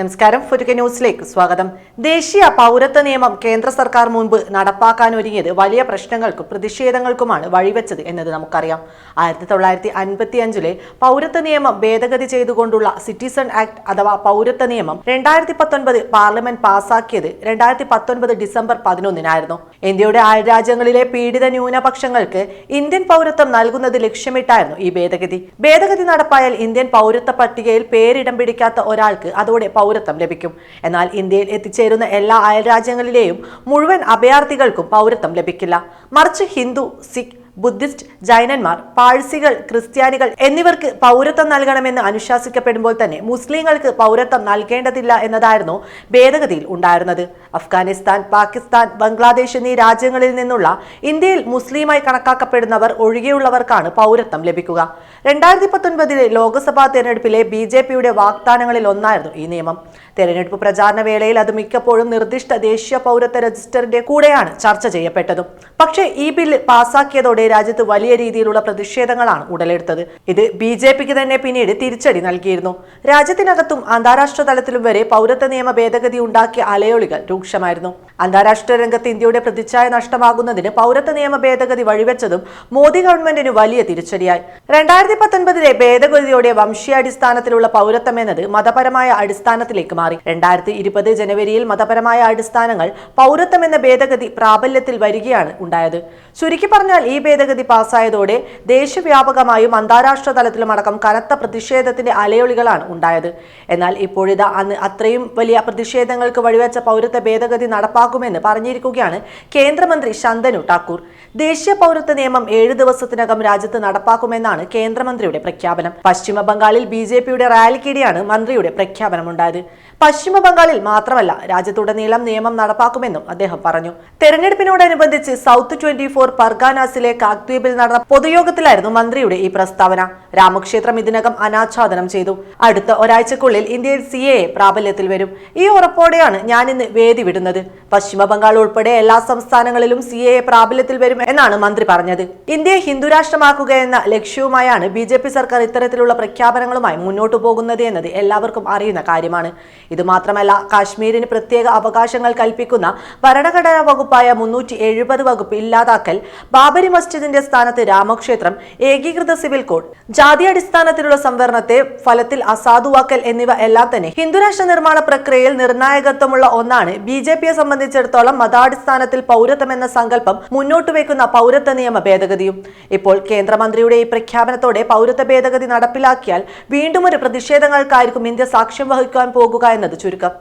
നമസ്കാരം. ഫുരുക ന്യൂസിലേക്ക് സ്വാഗതം. ദേശീയ പൗരത്വ നിയമം കേന്ദ്ര സർക്കാർ മുൻപ് നടപ്പാക്കാൻ ഒരുങ്ങിയത് വലിയ പ്രശ്നങ്ങൾക്കും പ്രതിഷേധങ്ങൾക്കുമാണ് വഴിവെച്ചത് എന്നത് നമുക്കറിയാം. ആയിരത്തി തൊള്ളായിരത്തി അൻപത്തി അഞ്ചിലെ പൗരത്വ നിയമം ഭേദഗതി ചെയ്തുകൊണ്ടുള്ള സിറ്റിസൺ ആക്ട് അഥവാ പൗരത്വ നിയമം രണ്ടായിരത്തി പത്തൊൻപത് പാർലമെന്റ് പാസാക്കിയത് രണ്ടായിരത്തി പത്തൊൻപത് ഡിസംബർ പതിനൊന്നിനായിരുന്നു. ഇന്ത്യയുടെ അയൽരാജ്യങ്ങളിലെ പീഡിത ന്യൂനപക്ഷങ്ങൾക്ക് ഇന്ത്യൻ പൗരത്വം നൽകുന്നത് ലക്ഷ്യമിട്ടായിരുന്നു ഈ ഭേദഗതി. ഭേദഗതി നടപ്പായാൽ ഇന്ത്യൻ പൗരത്വ പട്ടികയിൽ പേരിടം പിടിക്കാത്ത ഒരാൾക്ക് അതോടെ പൗരത്വം ലഭിക്കും. എന്നാൽ ഇന്ത്യയിൽ എത്തിച്ചേരുന്ന എല്ലാ അയൽരാജ്യങ്ങളിലെയും മുഴുവൻ അഭയാർത്ഥികൾക്കും പൗരത്വം ലഭിക്കില്ല. മറിച്ച് ഹിന്ദു സിഖ് ബുദ്ധിസ്റ്റ് ജൈനന്മാർ പാഴ്സികൾ ക്രിസ്ത്യാനികൾ എന്നിവർക്ക് പൗരത്വം നൽകണമെന്ന് അനുശാസിക്കപ്പെടുമ്പോൾ തന്നെ മുസ്ലിങ്ങൾക്ക് പൗരത്വം നൽകേണ്ടതില്ല എന്നതായിരുന്നു ഭേദഗതിയിൽ ഉണ്ടായിരുന്നത്. അഫ്ഗാനിസ്ഥാൻ പാകിസ്ഥാൻ ബംഗ്ലാദേശ് എന്നീ രാജ്യങ്ങളിൽ നിന്നുള്ള ഇന്ത്യയിൽ മുസ്ലിമായി കണക്കാക്കപ്പെടുന്നവർ ഒഴികെയുള്ളവർക്കാണ് പൗരത്വം ലഭിക്കുക. രണ്ടായിരത്തി പത്തൊൻപതിലെ ലോക്സഭാ തെരഞ്ഞെടുപ്പിലെ ബി ജെ പിയുടെ വാഗ്ദാനങ്ങളിൽ ഒന്നായിരുന്നു ഈ നിയമം. തെരഞ്ഞെടുപ്പ് പ്രചാരണ വേളയിൽ അത് മിക്കപ്പോഴും നിർദ്ദിഷ്ട ദേശീയ പൗരത്വ രജിസ്റ്ററിന്റെ കൂടെയാണ് ചർച്ച ചെയ്യപ്പെട്ടത്. പക്ഷേ ഈ ബില്ല് പാസാക്കിയതോടെ രാജ്യത്ത് വലിയ രീതിയിലുള്ള പ്രതിഷേധങ്ങളാണ് ഉടലെടുത്തത്. ഇത് ബി ജെ പിക്ക് തന്നെ പിന്നീട് തിരിച്ചടി നൽകിയിരുന്നു. രാജ്യത്തിനകത്തും അന്താരാഷ്ട്ര തലത്തിലും വരെ പൗരത്വ നിയമ ഭേദഗതി ഉണ്ടാക്കിയ അലയൊളികൾ രൂക്ഷമായിരുന്നു. അന്താരാഷ്ട്ര രംഗത്ത് ഇന്ത്യയുടെ പ്രതിച്ഛായ നഷ്ടമാകുന്നതിന് പൗരത്വ നിയമ ഭേദഗതി വഴിവെച്ചതും മോദി ഗവൺമെന്റിന് വലിയ തിരിച്ചടിയായി. രണ്ടായിരത്തി പത്തൊൻപതിലെ ഭേദഗതിയോടെ വംശീയാടിസ്ഥാനത്തിലുള്ള പൗരത്വം എന്നത് മതപരമായ അടിസ്ഥാനത്തിലേക്ക് മാറി. രണ്ടായിരത്തി ഇരുപത് ജനുവരിയിൽ മതപരമായ അടിസ്ഥാനങ്ങൾ പൗരത്വം എന്ന ഭേദഗതി പ്രാബല്യത്തിൽ വരികയാണ് ഉണ്ടായത്. ചുരുക്കി പറഞ്ഞാൽ ഈ ഭേദഗതി പാസ്സായതോടെ ദേശവ്യാപകമായും അന്താരാഷ്ട്ര തലത്തിലും അടക്കം കനത്ത പ്രതിഷേധത്തിന്റെ അലയൊളികളാണ് ഉണ്ടായത്. എന്നാൽ ഇപ്പോഴിതാ അന്ന് അത്രയും വലിയ പ്രതിഷേധങ്ങൾക്ക് വഴിവെച്ച പൗരത്വ ഭേദഗതി നടപ്പാക്കുമെന്ന് പറഞ്ഞിരിക്കുകയാണ് കേന്ദ്രമന്ത്രി ശന്തനു ടാക്കൂർ ദേശീയ പൗരത്വ നിയമം ഏഴ് ദിവസത്തിനകം രാജ്യത്ത് നടപ്പാക്കുമെന്നാണ് കേന്ദ്രമന്ത്രിയുടെ പ്രഖ്യാപനം. പശ്ചിമ ബംഗാളിൽ ബി ജെ പിയുടെ റാലിക്കിടെയാണ് മന്ത്രിയുടെ പ്രഖ്യാപനമുണ്ടായത്. പശ്ചിമ ബംഗാളിൽ മാത്രമല്ല രാജ്യത്തുടനീളം നിയമം നടപ്പാക്കുമെന്നും അദ്ദേഹം പറഞ്ഞു. തെരഞ്ഞെടുപ്പിനോടനുബന്ധിച്ച് സൗത്ത് ട്വന്റി ഫോർ പർഗാനാസിലെ കാക്ദ്വീപിൽ നടന്ന പൊതുയോഗത്തിലായിരുന്നു മന്ത്രിയുടെ ഈ പ്രസ്താവന. രാമക്ഷേത്രം ഇതിനകം അനാച്ഛാദനം ചെയ്തു. അടുത്ത ഒരാഴ്ചക്കുള്ളിൽ ഇന്ത്യയിൽ സി എ പ്രാബല്യത്തിൽ വരും. ഈ ഉറപ്പോടെയാണ് ഞാൻ ഇന്ന് വേദി വിടുന്നത്. പശ്ചിമ ബംഗാൾ ഉൾപ്പെടെ എല്ലാ സംസ്ഥാനങ്ങളിലും സി എ പ്രാബല്യത്തിൽ വരും എന്നാണ് മന്ത്രി പറഞ്ഞത്. ഇന്ത്യയെ ഹിന്ദുരാഷ്ട്രമാക്കുക എന്ന ലക്ഷ്യവുമായാണ് ബി ജെ പി സർക്കാർ ഇത്തരത്തിലുള്ള പ്രഖ്യാപനങ്ങളുമായി മുന്നോട്ടു പോകുന്നത് എന്നത് എല്ലാവർക്കും അറിയുന്ന കാര്യമാണ്. ഇത് മാത്രമല്ല കാശ്മീരിന് പ്രത്യേക അവകാശങ്ങൾ കൽപ്പിക്കുന്ന ഭരണഘടനാ വകുപ്പായ മുന്നൂറ്റി എഴുപത് വകുപ്പ് ഇല്ലാതാക്കൽ ബാബരി മസ്ജിദിന്റെ സ്ഥാനത്ത് രാമക്ഷേത്രം ഏകീകൃത സിവിൽ കോഡ് ജാതി അടിസ്ഥാനത്തിലുള്ള സംവരണത്തെ ഫലത്തിൽ അസാധുവാക്കൽ എന്നിവ എല്ലാം തന്നെ ഹിന്ദുരാഷ്ട്ര നിർമ്മാണ പ്രക്രിയയിൽ നിർണായകത്വമുള്ള ഒന്നാണ് ബി ജെ പിയെ സംബന്ധിച്ചിടത്തോളം മതാടിസ്ഥാനത്തിൽ പൗരത്വം എന്ന സങ്കല്പം മുന്നോട്ട് വയ്ക്കുന്ന പൗരത്വ നിയമ ഭേദഗതിയും. ഇപ്പോൾ കേന്ദ്രമന്ത്രിയുടെ ഈ പ്രഖ്യാപനത്തോടെ പൗരത്വ ഭേദഗതി നടപ്പിലാക്കിയാൽ വീണ്ടും ഒരു പ്രതിഷേധങ്ങൾക്കായിരിക്കും ഇന്ത്യ സാക്ഷ്യം വഹിക്കാൻ പോകുക എന്നത് ചുരുക്കം.